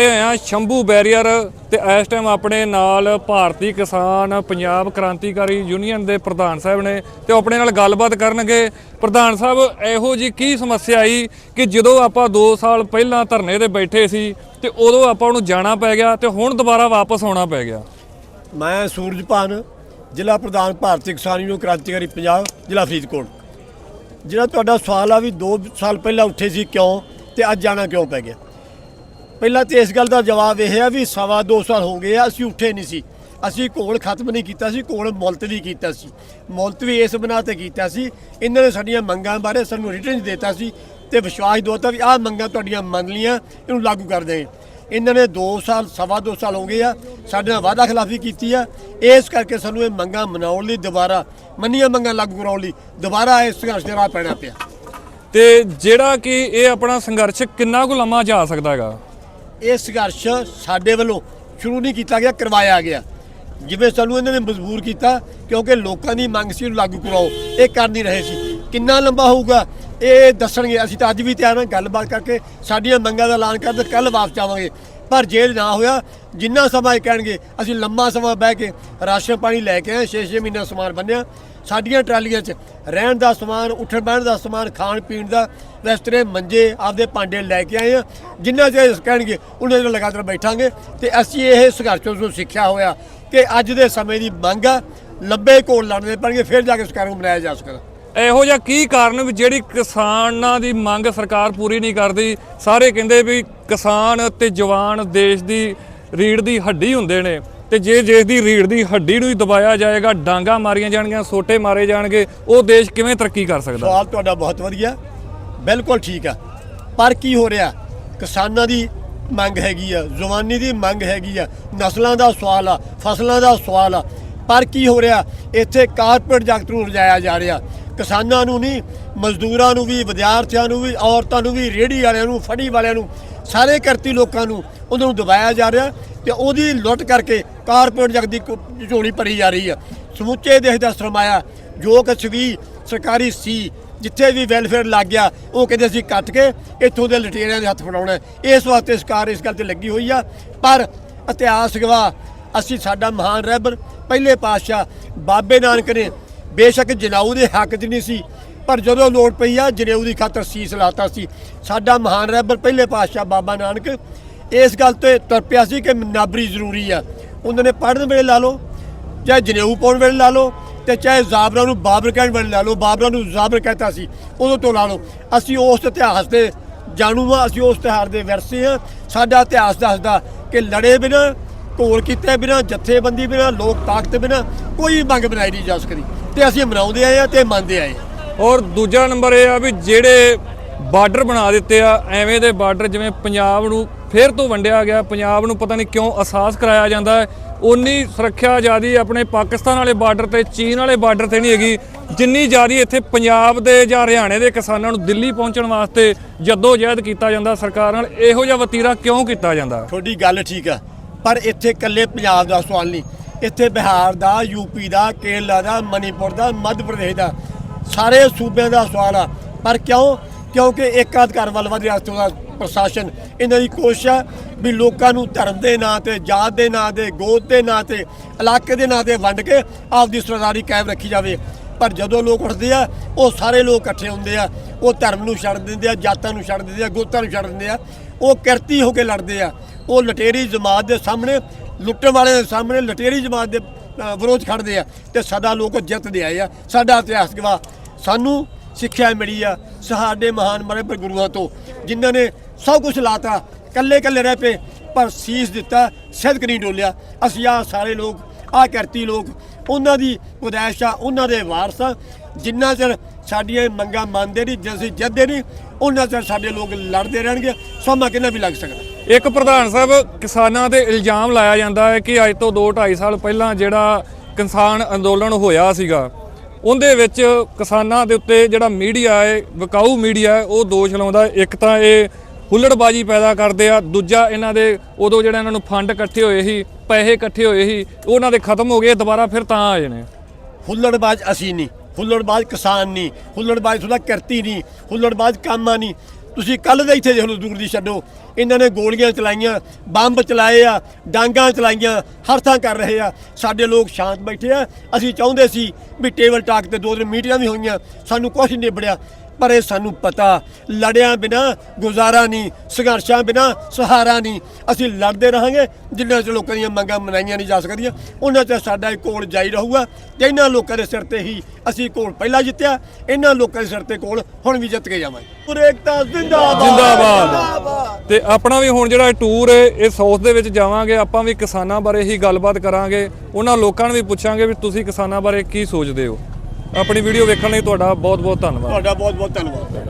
ਇਹ ਆ ਸ਼ੰਭੂ ਬੈਰੀਅਰ ਤੇ ਇਸ ਟਾਈਮ ਆਪਣੇ ਨਾਲ ਭਾਰਤੀ ਕਿਸਾਨ, ਪੰਜਾਬ ਕ੍ਰਾਂਤੀਕਾਰੀ ਯੂਨੀਅਨ ਦੇ ਪ੍ਰਧਾਨ ਸਾਹਿਬ ਨੇ ਤੇ ਆਪਣੇ ਨਾਲ ਗੱਲਬਾਤ ਕਰਨਗੇ। ਪ੍ਰਧਾਨ ਸਾਹਿਬ, ਇਹੋ ਜੀ ਕੀ ਸਮੱਸਿਆ ਆਈ ਕਿ ਜਦੋਂ ਆਪਾਂ 2 ਸਾਲ ਪਹਿਲਾਂ ਧਰਨੇ ਤੇ ਬੈਠੇ ਸੀ ਤੇ ਉਦੋਂ ਆਪਾਂ ਨੂੰ ਜਾਣਾ ਪੈ ਗਿਆ ਤੇ ਹੁਣ ਦੁਬਾਰਾ ਵਾਪਸ ਆਉਣਾ ਪੈ ਗਿਆ? ਮੈਂ ਸੂਰਜਪਾਨ, ਜ਼ਿਲ੍ਹਾ ਪ੍ਰਧਾਨ ਭਾਰਤੀ ਕਿਸਾਨ ਯੂਨੀਅਨ ਕ੍ਰਾਂਤੀਕਾਰੀ ਪੰਜਾਬ, ਜ਼ਿਲ੍ਹਾ ਫਰੀਦਕੋਟ। ਜਿਹੜਾ ਤੁਹਾਡਾ ਸਵਾਲ ਆ ਵੀ 2 ਸਾਲ ਪਹਿਲਾਂ ਉੱਠੇ ਸੀ ਕਿਉਂ ਤੇ ਅੱਜ ਜਾਣਾ ਕਿਉਂ ਪੈ ਗਿਆ? ਪਹਿਲਾਂ ਤੇ ਇਸ ਗੱਲ ਦਾ ਜਵਾਬ ਇਹ ਹੈ ਵੀ ਸਵਾ 2 ਸਾਲ ਹੋ ਗਏ ਆ, ਅਸੀਂ ਉੱਠੇ ਨਹੀਂ ਸੀ। ਅਸੀਂ ਕੋਲ ਖਤਮ ਨਹੀਂ ਕੀਤਾ ਸੀ ਕੋਲ ਮੁਲਤਵੀ ਕੀਤਾ ਸੀ। ਮੁਲਤਵੀ ਇਸ ਬਣਾ ਤੇ ਕੀਤਾ ਸੀ। ਇਹਨਾਂ ਨੇ ਸਾਡੀਆਂ ਮੰਗਾਂ ਬਾਰੇ ਸਾਨੂੰ ਰਿਟਰਨ ਦਿੱਤਾ ਸੀ ਤੇ ਵਿਸ਼ਵਾਸ ਦਿੱਤਾ ਵੀ ਆਹ ਮੰਗਾਂ ਤੁਹਾਡੀਆਂ ਮੰਨ ਲੀਆਂ ਇਹਨੂੰ ਲਾਗੂ ਕਰ ਦੇਗੇ ਇਹਨਾਂ ਨੇ 2 ਸਾਲ, ਸਵਾ 2 ਸਾਲ ਹੋ ਗਏ ਆ, ਸਾਡੇ ਨਾਲ ਵਾਅਦਾ ਖਿਲਾਫੀ ਕੀਤੀ ਆ। ਇਸ ਕਰਕੇ ਸਾਨੂੰ ਇਹ ਮੰਗਾਂ ਮਨਾਉਣ ਲਈ ਦੁਬਾਰਾ, ਮੰਨੀਆਂ ਮੰਗਾਂ ਲਾਗੂ ਕਰਾਉਣ ਲਈ ਦੁਬਾਰਾ ਇਸ ਸੰਘਰਸ਼ ਦੇ ਰਾਹ ਪੈਣਾ ਪਿਆ। ਤੇ ਜਿਹੜਾ ਕਿ ਇਹ ਆਪਣਾ ਸੰਘਰਸ਼ ਕਿੰਨਾ ਕੁ ਲੰਮਾ ਜਾ ਸਕਦਾ ਹੈਗਾ? ਇਹ ਸੰਘਰਸ਼ ਸਾਡੇ ਵੱਲੋਂ ਸ਼ੁਰੂ ਨਹੀਂ ਕੀਤਾ ਗਿਆ, ਕਰਵਾਇਆ ਗਿਆ। ਜਿਵੇਂ ਸਾਨੂੰ ਇਹਨਾਂ ਨੇ ਮਜਬੂਰ ਕੀਤਾ, ਕਿਉਂਕਿ ਲੋਕਾਂ ਦੀ ਮੰਗ ਸੀ ਉਹਨੂੰ ਲਾਗੂ ਕਰਾਓ। ਇਹ ਕਰ ਨਹੀਂ ਰਹੇ ਸੀ। ਕਿੰਨਾ ਲੰਬਾ ਹੋਊਗਾ, ਇਹ ਦੱਸਣਗੇ। ਅਸੀਂ ਤਾਂ ਅੱਜ ਵੀ ਤਿਆਰ ਹਾਂ ਗੱਲਬਾਤ ਕਰਕੇ, ਸਾਡੀਆਂ ਮੰਗਾਂ ਦਾ ਐਲਾਨ ਕਰਦੇ ਕੱਲ ਵਾਪਸ ਆਵਾਂਗੇ ਪਰ ਜੇ ਨਾ ਹੋਇਆ, ਜਿੰਨਾ ਸਮਾਂ ਇਹ ਕਹਿਣਗੇ, ਅਸੀਂ ਲੰਮਾ ਸਮਾਂ ਬਹਿ ਕੇ ਰਾਸ਼ਨ ਪਾਣੀ ਲੈ ਕੇ ਆਏ 6-6 ਮਹੀਨਾ ਸਮਾਨ ਬੰਨਿਆ। ਸਾਡੀਆਂ ਟਰਾਲੀਆਂ 'ਚ ਰਹਿਣ ਦਾ ਸਮਾਨ, ਉੱਠਣ ਬਹਿਣ ਦਾ ਸਮਾਨ, ਖਾਣ ਪੀਣ ਦਾ ਵੈਸਟਰੇ ਮੰਜੇ ਆਪਦੇ ਭਾਂਡੇ ਲੈ ਕੇ ਆਏ ਆ ਜਿੰਨਾ ਚਿਰ ਕਹਿਣਗੇ ਉਹਨਾਂ ਚਿਰ ਲਗਾਤਾਰ ਬੈਠਾਂਗੇ। ਤੇ ਅਸੀਂ ਇਹ ਸੰਘਰਸ਼ ਤੋਂ ਸਿੱਖਿਆ ਹੋਇਆ ਕਿ ਅੱਜ ਦੇ ਸਮੇਂ ਦੀ ਮੰਗ ਆ, ਲੰਬੇ ਕੋਲ ਲੜਨੇ ਪੈਣਗੇ, ਫਿਰ ਜਾ ਕੇ ਸਰਕਾਰ ਨੂੰ ਮਨਾਇਆ ਜਾ ਸਕਦਾ। ਇਹੋ ਜਿਹਾ ਕੀ ਕਾਰਨ ਵੀ ਜਿਹੜੀ ਕਿਸਾਨਾਂ ਦੀ ਮੰਗ ਸਰਕਾਰ ਪੂਰੀ ਨਹੀਂ ਕਰਦੀ? ਸਾਰੇ ਕਹਿੰਦੇ ਵੀ ਕਿਸਾਨ ਤੇ ਜਵਾਨ ਦੇਸ਼ ਦੀ ਰੀੜ ਦੀ ਹੱਡੀ ਹੁੰਦੇ ਨੇ। ਤੇ ਜੇ ਦੇਸ਼ ਦੀ ਰੀੜ ਦੀ ਹੱਡੀ ਨੂੰ ਹੀ ਦਬਾਇਆ ਜਾਏਗਾ, ਡਾਂਗਾ ਮਾਰੀਆਂ ਜਾਣਗੀਆਂ, ਸੋਟੇ ਮਾਰੇ ਜਾਣਗੇ, ਉਹ ਦੇਸ਼ ਕਿਵੇਂ ਤਰੱਕੀ ਕਰ ਸਕਦਾ? ਸਵਾਲ ਤੁਹਾਡਾ ਬਹੁਤ ਵਧੀਆ ਬਿਲਕੁਲ ਠੀਕ ਆ ਪਰ ਕੀ ਹੋ ਰਿਹਾ? ਕਿਸਾਨਾਂ ਦੀ ਮੰਗ ਹੈਗੀ ਆ ਜ਼ੁਬਾਨੀ ਦੀ ਮੰਗ ਹੈਗੀ ਆ, ਨਸਲਾਂ ਦਾ ਸਵਾਲ ਆ, ਫਸਲਾਂ ਦਾ ਸਵਾਲ ਆ। ਪਰ ਕੀ ਹੋ ਰਿਹਾ? ਇੱਥੇ ਕਾਰਪੋਰੇਟ ਜਗਤ ਨੂੰ ਰਜਾਇਆ ਜਾ ਰਿਹਾ। ਕਿਸਾਨਾਂ ਨੂੰ ਨਹੀਂ ਮਜ਼ਦੂਰਾਂ ਨੂੰ ਵੀ, ਵਿਦਿਆਰਥੀਆਂ ਨੂੰ ਵੀ, ਔਰਤਾਂ ਨੂੰ ਵੀ, ਰੇਹੜੀ ਵਾਲਿਆਂ ਨੂੰ, ਫੜੀ ਵਾਲਿਆਂ ਨੂੰ, ਸਾਰੇ ਕਰਤੀ ਲੋਕਾਂ ਨੂੰ ਉਹਨਾਂ ਨੂੰ ਦਬਾਇਆ ਜਾ ਰਿਹਾ ਤੇ ਉਹਦੀ ਲੁੱਟ ਕਰਕੇ ਕਾਰਪੋਰੇਟ ਜਗ ਦੀ ਕੁ- ਝੋਲੀ ਭਰੀ ਜਾ ਰਹੀ ਆ। ਸਮੁੱਚੇ ਦੇਸ਼ ਦਾ ਸਰਮਾਇਆ ਜੋ ਕੁਛ ਵੀ ਸਰਕਾਰੀ ਸੀ, ਜਿੱਥੇ ਵੀ ਵੈਲਫੇਅਰ ਲੱਗ ਗਿਆ, ਉਹ ਕਹਿੰਦੇ ਅਸੀਂ ਕੱਟ ਕੇ ਇੱਥੋਂ ਦੇ ਲਟੇਰਿਆਂ ਦੇ ਹੱਥ ਫੜਾਉਣਾ ਇਸ ਵਾਸਤੇ ਸਰਕਾਰ ਇਸ ਗੱਲ ਤੇ ਲੱਗੀ ਹੋਈ ਆ। ਪਰ ਇਤਿਹਾਸ ਗਵਾਹ ਅਸੀਂ ਸਾਡਾ ਮਹਾਨ ਰਹਿਬਰ ਪਹਿਲੇ ਪਾਤਸ਼ਾਹ ਬਾਬੇ ਨਾਨਕ ਨੇ ਬੇਸ਼ੱਕ ਜਨਾਊ ਦੇ ਹੱਕ 'ਚ ਨਹੀਂ ਸੀ, ਪਰ ਜਦੋਂ ਲੋੜ ਪਈ ਆ ਜਨੇਊ ਦੀ ਖਾਤਰ ਸੀਸ ਲਾਤਾ ਸੀ। ਸਾਡਾ ਮਹਾਨ ਰਹਿਬਰ ਪਹਿਲੇ ਪਾਤਸ਼ਾਹ ਬਾਬਾ ਨਾਨਕ ਇਸ ਗੱਲ ਤੇ ਤੁਰਪਿਆ ਸੀ ਕਿ ਨਾਬਰੀ ਜ਼ਰੂਰੀ ਆ। ਉਹਨਾਂ ਨੇ ਪੜ੍ਹਨ ਵੇਲੇ ਲਾ ਲਓ, ਚਾਹੇ ਜਨੇਊ ਪਾਉਣ ਵੇਲੇ ਲਾ ਲਓ, ਤੇ ਚਾਹੇ ਜ਼ਾਬਰਾਂ ਨੂੰ ਬਾਬਰ ਕਹਿਣ ਵੇਲੇ ਲਾ ਲਓ, ਬਾਬਰਾਂ ਨੂੰ ਜ਼ਾਬਰ ਕਹਤਾ ਸੀ, ਉਦੋਂ ਤੋਂ ਲਾ ਲਓ। ਅਸੀਂ ਉਸ ਇਤਿਹਾਸ ਦੇ ਜਾਣੂ ਆ, ਅਸੀਂ ਉਸ ਤਿਉਹਾਰ ਦੇ ਵਿਰਸੇ ਆ। ਸਾਡਾ ਇਤਿਹਾਸ ਦੱਸਦਾ ਕਿ ਲੜੇ ਬਿਨਾ ਘੋਲ ਕੀਤੇ ਬਿਨਾ ਜਥੇਬੰਦੀ ਬਿਨਾ ਲੋਕ ਤਾਕਤ ਬਿਨਾ ਕੋਈ ਮੰਗ ਬਣਾਈ ਨਹੀਂ ਜਾ ਸਕਦੀ। ਤੇ ਅਸੀਂ ਮਨਾਉਂਦੇ ਆਏ ਆ ਤੇ ਮੰਨਦੇ ਆਏ ਔਰ ਦੂਜਾ ਨੰਬਰ ਇਹ ਆ ਵੀ ਜਿਹੜੇ ਬਾਰਡਰ ਬਣਾ ਦਿੱਤੇ ਆ ਐਵੇਂ ਦੇ ਬਾਰਡਰ ਜਿਵੇਂ ਪੰਜਾਬ ਨੂੰ ਫੇਰ ਤੋਂ ਵੰਡਿਆ ਗਿਆ ਪੰਜਾਬ ਨੂੰ ਪਤਾ ਨਹੀਂ ਕਿਉਂ ਅਹਿਸਾਸ ਕਰਾਇਆ ਜਾਂਦਾ ਹੈ। ਉਨੀ ਸੁਰੱਖਿਆ ਜਿਆਦੀ ਆਪਣੇ ਪਾਕਿਸਤਾਨ ਵਾਲੇ ਬਾਰਡਰ ਤੇ ਚੀਨ ਵਾਲੇ ਬਾਰਡਰ ਤੇ ਨਹੀਂ ਹੈਗੀ ਜਿੰਨੀ ਜਿਆਦੀ ਇੱਥੇ ਪੰਜਾਬ ਦੇ ਜਾਂ ਹਰਿਆਣੇ ਦੇ ਕਿਸਾਨਾਂ ਨੂੰ ਦਿੱਲੀ ਪਹੁੰਚਣ ਵਾਸਤੇ ਜੱਦੋ ਜਹਿਦ ਕੀਤਾ ਜਾਂਦਾ ਸਰਕਾਰ ਨਾਲ ਇਹੋ ਜਿਹਾ ਵਤੀਰਾ ਕਿਉਂ ਕੀਤਾ ਜਾਂਦਾ? ਤੁਹਾਡੀ ਗੱਲ ਠੀਕ ਆ। ਪਰ ਇੱਥੇ ਇਕੱਲੇ ਪੰਜਾਬ ਦਾ ਸਵਾਲ ਨਹੀਂ। ਇੱਥੇ ਬਿਹਾਰ ਦਾ ਯੂਪੀ ਦਾ, ਕੇਰਲਾ ਦਾ, ਮਨੀਪੁਰ ਦਾ, ਮੱਧ ਪ੍ਰਦੇਸ਼ ਦਾ ਸਾਰੇ ਸੂਬਿਆਂ ਦਾ ਸਵਾਲ ਆ। ਪਰ ਕਿਉਂ? ਕਿਉਂਕਿ ਇੱਕ ਅਧਿਕਾਰ ਵੱਲ ਵਧ ਰਿਹਾ ਦਾ ਪ੍ਰਸ਼ਾਸਨ। ਇਹਨਾਂ ਦੀ ਕੋਸ਼ਿਸ਼ ਆ ਵੀ ਲੋਕਾਂ ਨੂੰ ਧਰਮ ਦੇ ਨਾਂ ਤੇ, ਜਾਤ ਦੇ ਨਾਂ ਤੇ, ਗੋਤ ਦੇ ਨਾਂ ਤੇ, ਇਲਾਕੇ ਦੇ ਨਾਂ ਤੇ ਵੰਡ ਕੇ ਆਪਦੀ ਸਰਦਾਰੀ ਕਾਇਮ ਰੱਖੀ ਜਾਵੇ। ਪਰ ਜਦੋਂ ਲੋਕ ਉੱਠਦੇ ਆ, ਉਹ ਸਾਰੇ ਲੋਕ ਇਕੱਠੇ ਹੁੰਦੇ ਆ। ਉਹ ਧਰਮ ਨੂੰ ਛੱਡ ਦਿੰਦੇ ਆ, ਜਾਤਾਂ ਨੂੰ ਛੱਡ ਦਿੰਦੇ ਆ, ਗੋਤਾਂ ਨੂੰ ਛੱਡ ਦਿੰਦੇ ਆ। ਉਹ ਕਿਰਤੀ ਹੋ ਕੇ ਲੜਦੇ ਆ। ਉਹ ਲਟੇਰੀ ਜਮਾਤ ਦੇ ਸਾਹਮਣੇ, ਲੁੱਟਣ ਵਾਲੇ ਦੇ ਸਾਹਮਣੇ ਲਟੇਰੀ ਜਮਾਤ ਦੇ ਵਿਰੋਧ ਖੜਦੇ ਆ ਤੇ ਸਦਾ ਲੋਕ ਜਿੱਤਦੇ ਆਏ ਆ। ਸਾਡਾ ਇਤਿਹਾਸ ਗਵਾ ਸਾਨੂੰ ਸਿੱਖਿਆ ਮਿਲੀ ਆ ਸਾਡੇ ਮਹਾਨ ਮਰੇ ਪਰ ਗੁਰੂਆਂ ਤੋਂ, ਜਿਨ੍ਹਾਂ ਨੇ ਸਭ ਕੁਝ ਲਾਤਾ ਕੱਲੇ ਕੱਲੇ ਰਹਿ ਪਏ, ਪਰ ਸੀਸ ਦਿੱਤਾ, ਸਿਦਕ ਨਹੀਂ ਡੋਲਿਆ। ਅਸੀਂ ਆ ਸਾਰੇ ਲੋਕ ਆ ਕਰਤੀ ਲੋਕ, ਉਹਨਾਂ ਦੀ ਉਦੈਸ਼ ਆ, ਉਹਨਾਂ ਦੇ ਵਾਰਸ ਆ ਜਿੰਨਾ ਚਿਰ ਸਾਡੀਆਂ ਮੰਗਾਂ ਮੰਨਦੇ ਨਹੀਂ ਜੇ ਅਸੀਂ ਜਿੱਤਦੇ ਨਹੀਂ, ਉਹਨਾਂ ਚਿਰ ਸਾਡੇ ਲੋਕ ਲੜਦੇ ਰਹਿਣਗੇ, ਸਮਾਂ ਕਿੰਨਾ ਵੀ ਲੱਗ ਸਕਦਾ। ਇੱਕ ਪ੍ਰਧਾਨ ਸਾਹਿਬ, ਕਿਸਾਨਾਂ ਤੇ ਇਲਜ਼ਾਮ ਲਾਇਆ ਜਾਂਦਾ ਹੈ ਕਿ ਅੱਜ ਤੋਂ 2 2.5 ਸਾਲ ਪਹਿਲਾਂ ਜਿਹੜਾ ਕਿਸਾਨ ਅੰਦੋਲਨ ਹੋਇਆ ਸੀਗਾ, ਉਹਦੇ ਵਿੱਚ ਕਿਸਾਨਾਂ ਦੇ ਉੱਤੇ ਜਿਹੜਾ ਮੀਡੀਆ ਹੈ, ਵਿਕਾਊ ਮੀਡੀਆ ਹੈ, ਉਹ ਦੋਸ਼ ਲਾਉਂਦਾ ਇੱਕ ਤਾਂ ਇਹ ਹੁੱਲੜਬਾਜੀ ਪੈਦਾ ਕਰਦੇ ਆ, ਦੂਜਾ ਇਹਨਾਂ ਦੇ ਉਦੋਂ ਜਿਹੜਾ ਇਹਨਾਂ ਨੂੰ ਫੰਡ ਇਕੱਠੇ ਹੋਏ ਸੀ, ਪੈਸੇ ਇਕੱਠੇ ਹੋਏ ਸੀ ਉਹ ਉਹਨਾਂ ਦੇ ਖਤਮ ਹੋ ਗਏ, ਦੁਬਾਰਾ ਫਿਰ ਤਾਂ ਆ ਜਾਣੇ। ਹੁੱਲੜਬਾਜ਼ ਅਸੀਂ ਨਹੀਂ, ਹੁੱਲੜਬਾਜ਼ ਕਿਸਾਨ ਨਹੀਂ, ਹੁੱਲੜਬਾਜ਼ ਤੁਹਾਡਾ ਕਰਤੀ ਨਹੀਂ, ਹੁੱਲੜਬਾਜ਼ ਕਾਮਾ ਨਹੀਂ। ਤੁਸੀਂ ਕੱਲ ਦੇ ਇੱਥੇ ਦੇਖ ਲਓ ਦੂਰ ਦੀ ਛੱਡੋ। ਇਹਨਾਂ ਨੇ ਗੋਲੀਆਂ ਚਲਾਈਆਂ, ਬੰਬ ਚਲਾਏ ਆ, ਡਾਂਗਾਂ ਚਲਾਈਆਂ, ਹਰ ਥਾਂ ਕਰ ਰਹੇ ਆ। ਸਾਡੇ ਲੋਕ ਸ਼ਾਂਤ ਬੈਠੇ ਆ। ਅਸੀਂ ਚਾਹੁੰਦੇ ਸੀ ਵੀ ਟੇਬਲ ਟਾਕ ਤੇ ਦੋ ਦਿਨ ਮੀਟਿੰਗਾਂ ਵੀ ਹੋਈਆਂ। ਸਾਨੂੰ ਕੁਝ ਨਹੀਂ ਨਿਬੜਿਆ। ਪਰ ਇਹ ਸਾਨੂੰ ਪਤਾ ਲੜਿਆਂ ਬਿਨਾ ਗੁਜ਼ਾਰਾ ਨਹੀਂ ਸੰਘਰਸ਼ਾਂ ਬਿਨਾ ਸਹਾਰਾ ਨਹੀਂ। ਅਸੀਂ ਲੜਦੇ ਰਹਾਂਗੇ ਜਿੰਨਾ ਚਿਰ ਲੋਕਾਂ ਦੀਆਂ ਮੰਗਾਂ ਮਨਾਈਆਂ ਨਹੀਂ ਜਾ ਸਕਦੀਆਂ ਉਹਨਾਂ ਤੇ ਸਾਡਾ ਇਹ ਕੋਲ ਜਾਈ ਰਹੂਗਾ। ਤੇ ਇਹਨਾਂ ਲੋਕਾਂ ਦੇ ਸਿਰ ਤੇ ਹੀ ਅਸੀਂ ਕੋਲ ਪਹਿਲਾਂ ਜਿੱਤਿਆ ਇਹਨਾਂ ਲੋਕਾਂ ਦੇ ਸਿਰ ਤੇ ਕੋਲ ਹੁਣ ਵੀ ਜਿੱਤ ਕੇ ਜਾਵਾਂਗੇ। ਪੂਰੇ ਏਕਤਾ ਜ਼ਿੰਦਾਬਾਦ। ਜਿੰਦਾਬਾਦ। ਤੇ ਆਪਣਾ ਵੀ ਹੁਣ ਜਿਹੜਾ ਟੂਰ ਹੈ ਇਹ ਸਾਊਥ ਦੇ ਵਿੱਚ ਜਾਵਾਂਗੇ ਆਪਾਂ ਵੀ ਕਿਸਾਨਾਂ ਬਾਰੇ ਹੀ ਗੱਲਬਾਤ ਕਰਾਂਗੇ। ਉਹਨਾਂ ਲੋਕਾਂ ਨੂੰ ਵੀ ਪੁੱਛਾਂਗੇ ਵੀ ਤੁਸੀਂ ਕਿਸਾਨਾਂ ਬਾਰੇ ਕੀ ਸੋਚਦੇ ਹੋ? ਆਪਣੀ ਵੀਡੀਓ ਵੇਖਣ ਲਈ ਤੁਹਾਡਾ ਬਹੁਤ ਬਹੁਤ ਧੰਨਵਾਦ। ਤੁਹਾਡਾ ਬਹੁਤ ਬਹੁਤ ਧੰਨਵਾਦ।